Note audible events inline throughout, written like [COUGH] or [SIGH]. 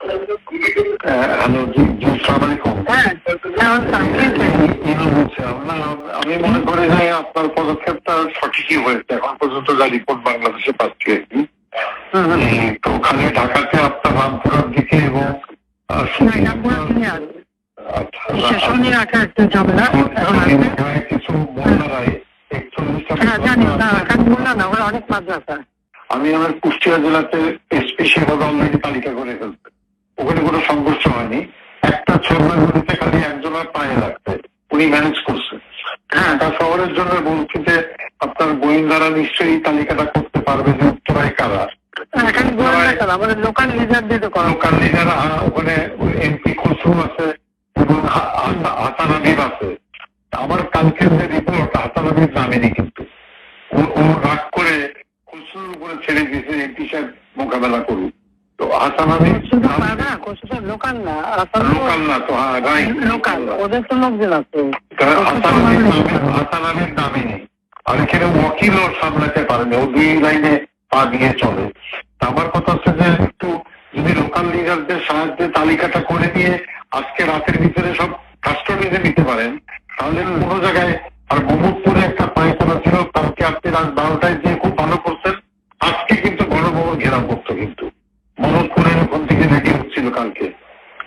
Hello জি জি সালাম আলাইকুম। হ্যাঁ না আমি মনে করি যে আপনার পদক্ষেপটা সঠিকই হয়েছে। এখন পর্যন্ত যা রিপোর্ট বাংলাদেশে পাচ্ছি তো ওখানে ঢাকাতে আপনার রামপুরার দিকে এবং আচ্ছা, কিছু বন্যারায় একচল্লিশটা হ্যাঁ মাদ্রাসা আমি আমার কুষ্টিয়া জেলাতে এসপি সেভাবে অলরেডি তালিকা করে ফেলতে ওখানে কোনো সংঘর্ষ হয়নি। একটা ছোড়া নদীতে খালি একজনের পায়ে লাগছে উনি ম্যানেজ করছে। হ্যাঁ তা শহরের জন্য বলছি যে আপনার গোয়েন্দারা নিশ্চয়ই তালিকাটা করতে পারবে যে উত্তরায় কারা। এখন গোয়েন্দা করা? আমাদের লোকাল লিডার দিয়ে তো লোকাল লিডার ওখানে এমপি খসরু আছে এবং হা- হাসান আবিব আছে। আমার কালকের যে রিপোর্ট হাসান আবিব নামেনি কিন্তু। ও- ও রাগ করে খসরুর উপরে ছেড়ে দিয়েছে এমপি সাহেব মোকাবেলা করুক। তো হাসান আবিব শুধু পারবে না কোথাও লোকাল না আসলে লোকাল না তো হ্যাঁ রাইট। লোকাল ওদের তো লোকজন আছে। হাসান আবিব নামে- হাসান আবিব নামে নেই আর এখানে ওয়াকিল ওর সামলাতে পারেনি ও দুই লাইনে পা দিয়ে চলে। আমার কথা হচ্ছে যে একটু যদি লোকাল লিডারদের সাহায্যে তালিকাটা করে দিয়ে আজকে রাতের ভিতরে সব কাস্টডিতে নিতে পারেন তাহলে কোনো জায়গায় আর মোহাম্মদপুরে একটা পায়খানা ছিল কালকে আপনি রাত বারোটায় যে খুব ভালো করছেন আজকে কিন্তু গণভবন ঘেরাও করতো কিন্তু। মোহাম্মদপুরে ওখান থেকে রেডি হচ্ছিল কালকে।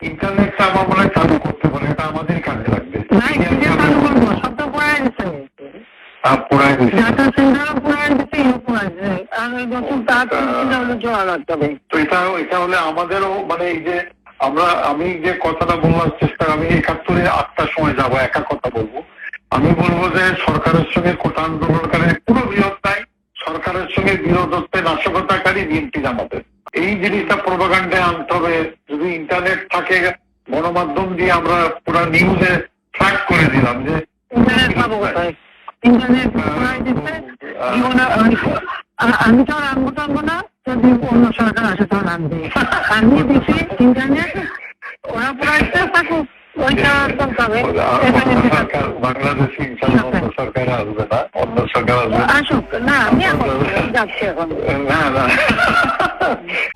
ইন্টারনেটটা আমার মনে হয় চালু করতে পারে এটা আমাদের কাজে লাগবে। তো এটা এটা হলে আমাদেরও মানে এই যে আমরা আমি যে কথাটা বলার চেষ্টা আমি একাত্তরে আটটার সময় যাব একা কথা বলব। আমি বলব যে সরকারের সঙ্গে কোটা আন্দোলনকারী পুরো বিরোধ নাই সরকারের সঙ্গে বিরোধত্বে নাশকতাকারী বিএনপি জামাতের। এই জিনিসটা প্রোপাগান্ডে আনতে হবে যদি ইন্টারনেট থাকে গণমাধ্যম দিয়ে আমরা পুরো নিউজে ট্র্যাক করে দিলাম যে ইন্টারনেট পাবো কোথায়? ইন্টারনেট পড়ায় দিচ্ছে আমি তো আর আনব টানবো না যদি অন্য সরকার আসে তখন আনবে। আমি দিছি ইন্টারনেট ওরা থাকুক অন্য সরকার বাংলাদেশে ইনশাল্লাহ অন্য সরকার। আসবে না অন্য সরকার আসবে। না। আসুক না আমি এখন যাচ্ছি এখন। না না। [LAUGHS]